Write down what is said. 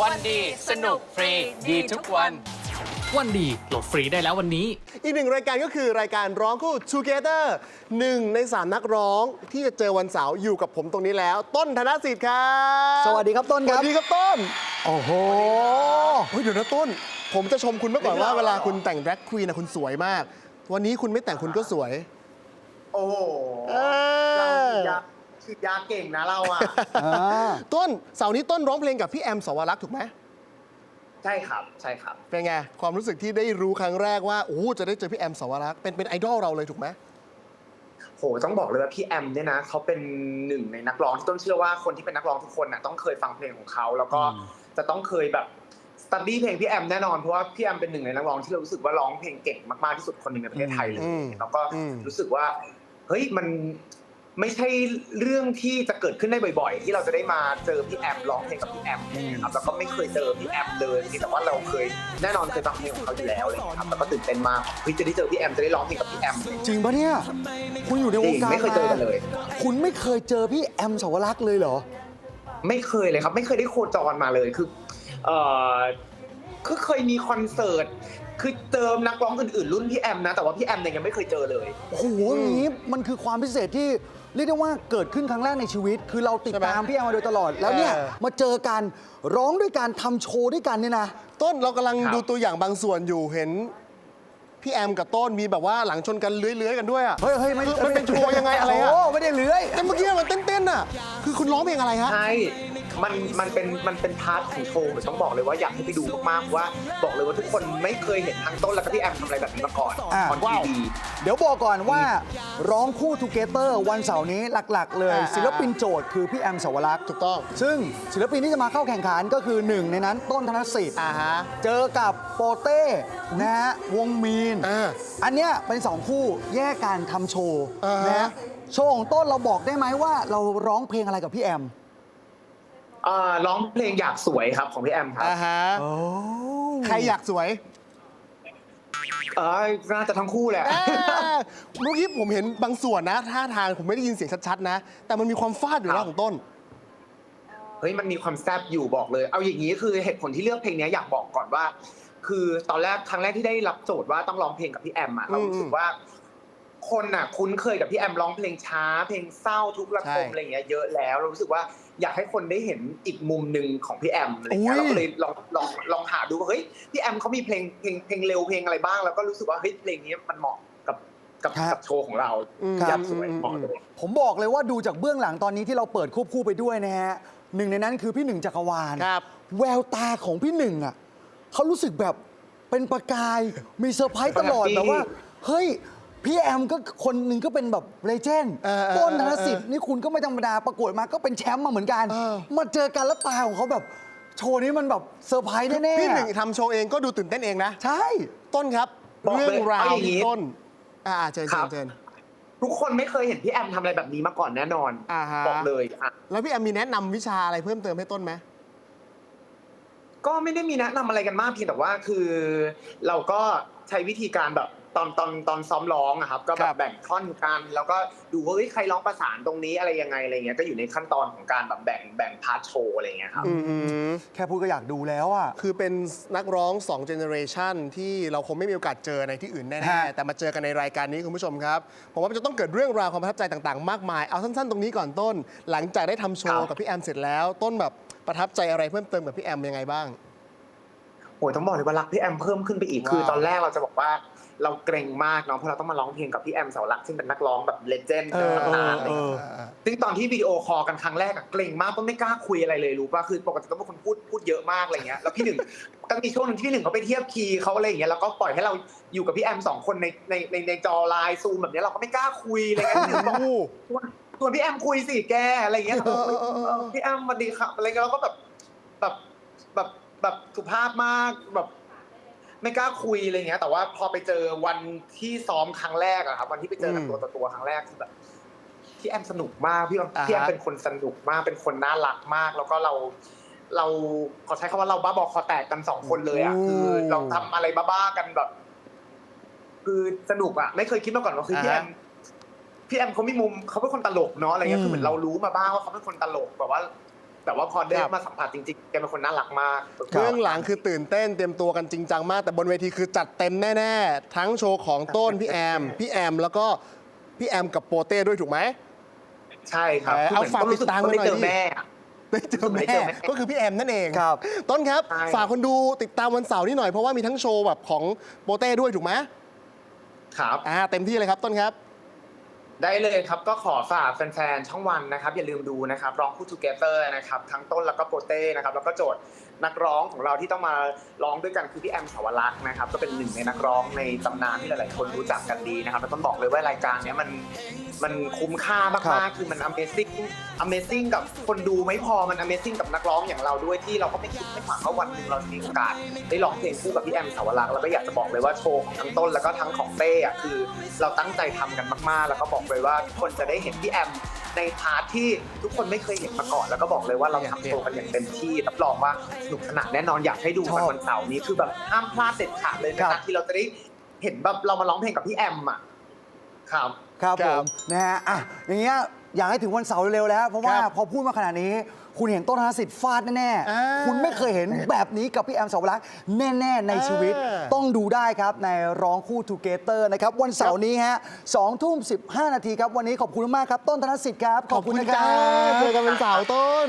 วันดีสนุกฟรีดีทุกวัน วันดีโหลดฟรีได้แล้ววันนี้ อีกหนึ่งรายการก็คือรายการร้องคู่ Together หนึ่งในสามนักร้องที่จะเจอวันเสาร์อยู่กับผมตรงนี้แล้ว ต้นธนสิทธิ์ครับสวัสดีครับต้นสครัวับ สดีครับต้น โอ้โห เฮ้ยเดี๋ยวนะต้น ผมจะชมคุณเมื่อก่อนว่าเวลาคุณแต่งแร็คควีนนะคุณสวยมาก วันนี้คุณไม่แต่งคุณก็สวย โอ้โหเอเราอฉีดยา ฉีดยาเก่งนะเราอะ อ่าต้นเสาร์นี้ต้นร้องเพลงกับพี่แอมสวรักษ์ถูกไหมใช่ครับ ใช่ครับ เป็นไงความรู้สึกที่ได้รู้ครั้งแรกว่าโอ้จะได้เจอพี่แอมสวรักษ์เป็นเป็นไอดอลเราเลยถูกไหม โห ต้องบอกเลยว่าพี่แอมเนี่ยนะเขาเป็นหนึ่งในนักร้องที่ต้นเชื่อว่าคนที่เป็นนักร้องทุกคนน่ะต้องเคยฟังเพลงของเขา แล้วก็จะต้องเคยแบบสตัดดี้เพลงพี่แอมแน่นอนเพราะว่าพี่แอมเป็นหนึ่งในนักร้องที่เรารู้สึกว่าร้องเพลงเก่งมากๆที่สุดคนหนึ่งในประเทศไทยเลยอืมแล้วก็อืม รู้สึกว่าเฮ้ยมัน ไม่ใช่เรื่องที่จะเกิดขึ้นได้บ่อยๆ ที่เราจะได้มาเจอพี่แอมร้องเพลงกับพี่แอมอะไรอย่างเงี้ยครับแล้วก็ไม่เคยเจอพี่แอมเลยแต่ว่าเราเคยแน่นอนเคยฟังเพลงของเขาอยู่แล้วอะไรอย่างเลยครับแล้วก็ตื่นเต้นมากเฮ้ยจะได้เจอพี่แอมจะได้ร้องเพลงกับพี่แอมจริงปะเนี่ยคุณอยู่ในวงการจริงไม่เคยเจอกันเลย คุณไม่เคยเจอพี่แอมสวรักษ์เลยเหรอ ไม่เคยเลยครับ ไม่เคยได้โคจรมาเลยคือเออ คือเคยมีคอนเสิร์ต คือเจอนักร้องอื่นๆ รุ่นพี่แอมนะ แต่ว่าพี่แอมเนี่ยยังไม่เคยเจอเลย โอ้โหอย่างนี้มันคือความพิเศษที่เรียกได้ว่าเกิดขึ้นครั้งแรกในชีวิต คือเราติดใช่ไหมตามพี่แอมมาโดยตลอดแล้วเนี่ยเออ มาเจอกันร้องด้วยการทำโชว์ด้วยกันเนี่ยนะ ต้นเรากำลังครับ ดูตัวอย่างบางส่วนอยู่เห็น พี่แอมกับต้นมีแบบว่าหลังชนกันเลื้อยๆกันด้วยอะ เฮ้ยเฮ้ยไม่มันเป็นโชว์ยังไงอะไรอะ โอ้ไม่ได้เลื้อย แต่เมื่อกี้มันเต้นๆอะ คือคุณร้องเพลงอะไรฮะ ใช่ มันมันเป็นมันเป็นพาร์ทของโชว์ต้องบอกเลยว่าอยากให้ไปดูมากๆว่า บอกเลยว่าทุกคนไม่เคยเห็นทั้งต้นแล้วก็พี่แอมทำอะไรแบบนี้มาก่อนอ่าออนทีวี เดี๋ยวบอกก่อนว่าร้องคู่ทูเกเตอร์วันเสาร์นี้หลัก ๆ เลย อ่า ศิลปินโจทย์คือพี่แอมสวรักษ์ถูกต้อง ซึ่งศิลปินที่จะมาเข้าแข่งขันก็คือหนึ่งในนั้นต้นธนสิทธิ์อ่าฮะ เจอกับโปเต้นะฮะวงมีน อ่าอันเนี้ยเป็นสองคู่แยกการทำโชว์อ่าฮะ นะฮะโชว์ของต้นเราบอกได้ไหมว่าเราร้องเพลงอะไรกับพี่แอม อ่าร้องเพลงอยากสวยครับของพี่แอมครับ อ่าฮะใครอยากสวยเออน่าจะทั้งคู่แหละ เอ้ยเมื่อกี้ผมเห็นบางส่วนนะท่าทางผมไม่ได้ยินเสียงชัดๆนะ แต่มันมีความฟาดอยู่ครันะบ ของต้น เฮ้ยมันมีความแซ่บอยู่บอกเลย เอาอย่างนี้คือเหตุผลที่เลือกเพลงเนี้ยอยากบอกก่อนว่า คือตอนแรกครั้งแรกที่ได้รับโจทย์ว่าต้องร้องเพลงกับพี่แอมอะเรารู้สึกว่า คนน่ะคุ้นเคยกับพี่แอมร้องเพลงช้า เพลงเศร้าทุกระทมใช่อะไรอย่างเงี้ยเยอะแล้วเรารู้สึกว่าอยากให้คนได้เห็นอีกมุมหนึ่งของพี่แอมอะไรอย่างเงี้ยอุ๊ยเราก็เลยลองลองลองหาดูว่าเฮ้ยพี่แอมเขามีเพลงเพลงเพลงเร็วเพลงอะไรบ้าง แล้วก็รู้สึกว่าเฮ้ยเพลงนี้มันเหมาะกับกับครับกับโชว์ของเราอืมอยากสวยเหมาะเลยผมบอกเลยว่าดูจากเบื้องหลังตอนนี้ที่เราเปิดควบคู่ไปด้วยนะฮะหนึ่งในนั้นคือพี่หนึ่งจักรวาลครับแววตาของพี่หนึ่งอะเขารู้สึกแบบเป็นประกายมีเซอร์ไพรส์ตลอดแฮปปี้แบบว่า เฮ้ย พี่แอมก็คนหนึ่งก็เป็นแบบเลเจนด์เออเออต้นธนเออสิทธิ์นี่คุณก็ไม่ธรรมดาประกวดมาก็เป็นแชมป์มาเหมือนกัน เออ มาเจอกันแล้วตาของเขาแบบ โชว์นี้มันแบบเซอร์ไพรส์แน่ๆพี่หนึ่งทำโชว์เองก็ดูตื่นเต้นเองนะ ใช่ ต้นครับบอกเลยเรื่องราวเอาอย่างงี้ ที่ต้น อ่าเชิญครัเชิญบเชิญ ทุกคนไม่เคยเห็นพี่แอมทำอะไรแบบนี้มาก่อนแน่นอนอ่าฮะ บอกเลยอะแล้วพี่แอมมีแนะนำวิชาอะไรเพิ่มเติมให้ต้นไหม ก็ไม่ได้มีแนะนำอะไรกันมากเพียงแต่ว่าคือ เราก็ใช้วิธีการแบบ ตอนตอนตอนซ้อมร้องอะครับ ก็แบครับบ แบ่งท่อนกัน แล้วก็ดูว่าเฮ้ยใครร้องประสานตรงนี้อะไรยังไงอะไรเงี้ยก็อยู่ในขั้นตอนของการแบบแบ่งแบ่งพาร์ทโชว์อะไรเงี้ยครับอืมแค่พูดก็อยากดูแล้วอะ คือเป็นนักร้อง2 generation ที่เราคงไม่มีโอกาสเจอในที่อื่นแน่ฮะ ๆแต่มาเจอกันในรายการนี้คุณผู้ชมครับผมว่ามันจะต้องเกิดเรื่องราวความประทับใจต่างๆ มากมาย เอาสั้นๆ ตรงนี้ก่อนต้น หลังจากได้ทำโชว์ครับกับพี่แอมเสร็จแล้ว ต้นแบบประทับใจอะไรเพิ่มเติมกับพี่แอมยังไงบ้าง โอ้ยต้องบอกเลยว่ารักพี่แอมเพิ่มขึ้นไปอีกว้าวคือตอนแรกเราจะบอกว่า เราเกรงมากเนาะเพราะเราต้องมาร้องเพลงกับพี่แอมเสาหลักซึ่งเป็นนักร้องแบบเลเจนด์เออตำนานอะไรเออเงี้ย ซึ่งตอนที่วิดีโอคอลกันครั้งแรกอะเกรงมากก็ไม่กล้าคุยอะไรเลยรู้ป่ะคือปกติต้องเป็นคนพูดพูดเยอะมากอะไรเงี้ยแล้วพี่หนึ่ง ก็มีช่วงหนึงที่พี่หนึ่งเขาไปเทียบคีย์เขาอะไรอย่างเงี้ยแล้วก็ปล่อยให้เราอยู่กับพี่แอมสองคนในในในในจอไลน์ซูมแบบเนี้ยเราก็ไม่กล้าคุยอะไรเงี้ยพี่หนึ่งบอกโอ้ชวนชวนพี่แอมคุยสิแกอะไรอย่างเงี้ยเออเออเออ เออพี่แอมสวัสดีครับอะไรเงี้ยเราก็แบบแบบแบบแบบสุภาพมากแบบ ไม่กล้าคุยอะไรเงี้ย แต่ว่าพอไปเจอวันที่ซ้อมครั้งแรกอะครับวันที่ไปเจอกันอืมตัวต่อตัวครั้งแรกคือแบบพี่แอมสนุกมากพี่แอมอ่าฮะพี่แอมเป็นคนสนุกมากเป็นคนน่ารักมาก แล้วก็เรา เราขอใช้คำว่าเราบ้าบอคอแตกกันสองคนเลยอะคือเราทำอะไรบ้าๆกันแบบ คือสนุกอะไม่เคยคิดมาก่อนว่าคือพี่แอมพี่แอมเขามีมุมเขาเป็นคนตลกเนาะอะไรเงี้ยอืมคือเหมือนเรารู้มาบ้างว่าเขาเป็นคนตลกแบบว่า แต่ว่าพอได้ครับมาสัมผัสจริงๆแกเป็นคนน่ารักมากครับเรื่องหลังคือตื่นเต้นเตรียมตัวกันจริงจังมาก แต่บนเวทีคือจัดเต็มแน่ๆ ทั้งโชว์ของต้นพี่แอม พี่แอมแล้วก็พี่แอมกับโปเต้ด้วยถูกไหมใช่ครับเออคือเอาเหมือนฝากก็รู้สึกติดตามว่าได้กันหน่อยเจอดิแม่อะได้เจอได้แม่เจอแม่ก็คือพี่แอมนั่นเองครับ ต้นครับใช่ฝากคนดูติดตามวันเสาร์นี่หน่อยเพราะว่ามีทั้งโชว์แบบของโปเต้ด้วยถูกไหมครับอ่าเต็มที่เลยครับต้นครับ ได้เลยครับก็ขอฝากแฟนๆช่องวันนะครับ อย่าลืมดูนะครับร้องคู่ Together นะครับทั้งต้นแล้วก็โปเต้นะครับแล้วก็โจทย์นักร้องของเราที่ต้องมาร้องด้วยกันคือพี่แอมสาวรักษ์นะครับก็เป็นหนึ่งในนักร้องในตำนานที่หลายๆ คนรู้จักกันดีนะครับแล้วต้องบอกเลยว่ารายการเนี้ยมันมันคุ้มค่าครัมากบๆคือมัน Amazing Amazing กับคนดูไม่พอมัน Amazing กับนักร้องอย่างเราด้วยที่เราก็ไม่คิดไม่ฝันว่าวันหนึ่งเราจะมีโอกาสได้ร้องเพลงคู่กับพี่แอมสาวรักษ์แล้วก็อยากจะบอกเลยว่าโชว์ของทั้งต้นแล้วก็ทั้งของเต้อะคือ เราตั้งใจทำกันมากๆ แล้วก็บอกเลยว่าทุกคนจะได้เห็นพี่แอมในพาร์ทที่ทุกคนไม่เคยเห็นมาก่อน แล้วก็บอกเลยว่าเราทำโชว์กันอย่างเต็มที่รับรองว่าสนุกสนานแน่นอนอยากให้ดูกันวันเสาร์นี้คือแบบห้ามพลาดเด็ดขาดเลยครันะบที่เราจะได้เห็นแบบเรามาร้องเพลงกับพี่แอมอะครับครับคผรับมนะฮะอะอย่างเงี้ยอยากให้ถึงวันเสาร์เร็วๆแล้ว เพราะว่าครับพอพูดมาขนาดนี้ คุณเห็นต้นธนสิทธิ์ฟาดแน่อ่าๆ คุณไม่เคยเห็นแบบนี้กับพี่แอมสาวรักษ์แน่ๆในชีวิต อ่า ต้องดูได้ครับในร้องคู่ Together นะครับ วันเสาร์นี้ฮะสองทุ่มสินาทีครับ วันนี้ขอบคุณมากครับ ต้นธนสิทธิ์ครับ ขอบคุณนะครับ เจอกันวันเสาร์ต้น